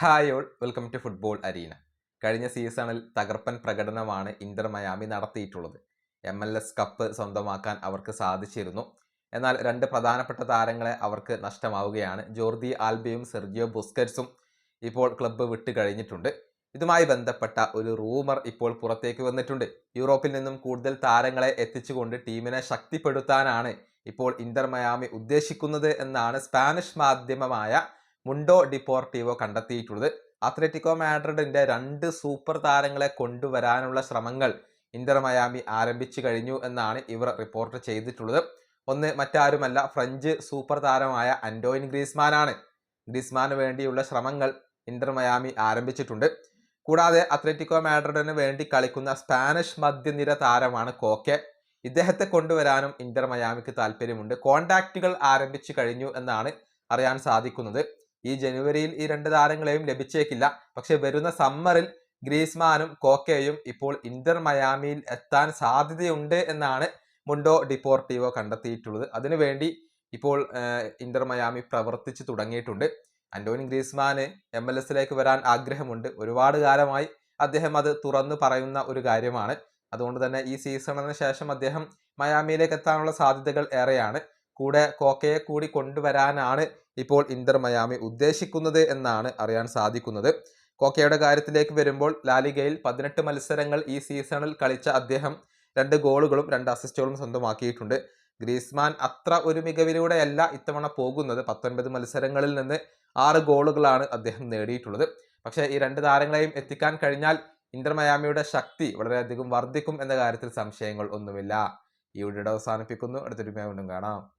Hi all welcome to football arena കഴിഞ്ഞ സീസണിൽ തകർപ്പൻ പ്രകടനമാണ് ഇന്റർ മയാമി നടത്തിയിട്ടുള്ളത്. എം എൽ എസ് കപ്പ് സ്വന്തമാക്കാൻ അവർക്ക് സാധിച്ചിരുന്നു. എന്നാൽ രണ്ട് പ്രധാനപ്പെട്ട താരങ്ങളെ അവർക്ക് നഷ്ടമാവുകയാണ്. ജോർദി ആൽബയും സെർജിയോ ബുസ്കറ്റ്സും ഇപ്പോൾ ക്ലബ്ബ് വിട്ട് കഴിഞ്ഞിട്ടുണ്ട്. ഇതുമായി ബന്ധപ്പെട്ട ഒരു റൂമർ ഇപ്പോൾ പുറത്തേക്ക് വന്നിട്ടുണ്ട്. യൂറോപ്പിൽ നിന്നും കൂടുതൽ താരങ്ങളെ എത്തിച്ചുകൊണ്ട് ടീമിനെ ശക്തിപ്പെടുത്താനാണ് ഇപ്പോൾ ഇന്റർ മയാമി ഉദ്ദേശിക്കുന്നത് എന്നാണ് സ്പാനിഷ് മാധ്യമമായ മുണ്ടോ ഡിപ്പോർട്ടീവോ കണ്ടെത്തിയിട്ടുള്ളത്. അത്ലറ്റിക്കോ മാഡ്രിഡിന്റെ രണ്ട് സൂപ്പർ താരങ്ങളെ കൊണ്ടുവരാനുള്ള ശ്രമങ്ങൾ ഇന്റർ മയാമി ആരംഭിച്ചു കഴിഞ്ഞു എന്നാണ് ഇവർ റിപ്പോർട്ട് ചെയ്തിട്ടുള്ളത്. ഒന്ന് മറ്റാരുമല്ല ഫ്രഞ്ച് സൂപ്പർ താരമായ അന്റോയിൻ ഗ്രീസ്മാനാണ്. ഗ്രീസ്മാന് വേണ്ടിയുള്ള ശ്രമങ്ങൾ ഇന്റർ മയാമി ആരംഭിച്ചിട്ടുണ്ട്. കൂടാതെ അത്ലറ്റിക്കോ മാഡ്രിഡിന് വേണ്ടി കളിക്കുന്ന സ്പാനിഷ് മധ്യനിര താരമാണ് കോക്കെ. ഇദ്ദേഹത്തെ കൊണ്ടുവരാനും ഇന്റർ മയാമിക്ക് താല്പര്യമുണ്ട്. കോണ്ടാക്റ്റുകൾ ആരംഭിച്ചു കഴിഞ്ഞു എന്നാണ് അറിയാൻ സാധിക്കുന്നത്. ഈ ജനുവരിയിൽ ഈ രണ്ട് താരങ്ങളെയും ലഭിച്ചേക്കില്ല. പക്ഷെ വരുന്ന സമ്മറിൽ ഗ്രീസ്മാനും കോക്കയും ഇപ്പോൾ ഇന്റർ മയാമിയിൽ എത്താൻ സാധ്യതയുണ്ട് എന്നാണ് മുണ്ടോ ഡിപ്പോർട്ടീവോ കണ്ടെത്തിയിട്ടുള്ളത്. അതിനുവേണ്ടി ഇപ്പോൾ ഇന്റർ മയാമി പ്രവർത്തിച്ചു തുടങ്ങിയിട്ടുണ്ട്. അന്റോണി ഗ്രീസ്മാന് എം എൽ എസിലേക്ക് വരാൻ ആഗ്രഹമുണ്ട്. ഒരുപാട് കാലമായി അദ്ദേഹം അത് തുറന്നു പറയുന്ന ഒരു കാര്യമാണ്. അതുകൊണ്ട് തന്നെ ഈ സീസണിന് ശേഷം അദ്ദേഹം മയാമിയിലേക്ക് എത്താനുള്ള സാധ്യതകൾ ഏറെയാണ്. കൂടെ കോക്കയെ കൂടി കൊണ്ടുവരാനാണ് ഇപ്പോൾ ഇന്റർ മയാമി ഉദ്ദേശിക്കുന്നത് എന്നാണ് അറിയാൻ സാധിക്കുന്നത്. കോക്കയുടെ കാര്യത്തിലേക്ക് വരുമ്പോൾ ലാലിഗയിൽ പതിനെട്ട് മത്സരങ്ങൾ ഈ സീസണിൽ കളിച്ച അദ്ദേഹം രണ്ട് ഗോളുകളും രണ്ട് അസിസ്റ്റുകളും സ്വന്തമാക്കിയിട്ടുണ്ട്. ഗ്രീസ്മാൻ അത്ര ഒരു മികവിലൂടെയല്ല ഇത്തവണ പോകുന്നത്. പത്തൊൻപത് മത്സരങ്ങളിൽ നിന്ന് ആറ് ഗോളുകളാണ് അദ്ദേഹം നേടിയിട്ടുള്ളത്. പക്ഷേ ഈ രണ്ട് താരങ്ങളെയും എത്തിക്കാൻ കഴിഞ്ഞാൽ ഇന്റർ മയാമിയുടെ ശക്തി വളരെയധികം വർദ്ധിക്കും എന്ന കാര്യത്തിൽ സംശയങ്ങൾ ഒന്നുമില്ല. ഈ വീഡിയോ അവസാനിപ്പിക്കുന്നു. അടുത്തൊരു വീണ്ടും കാണാം.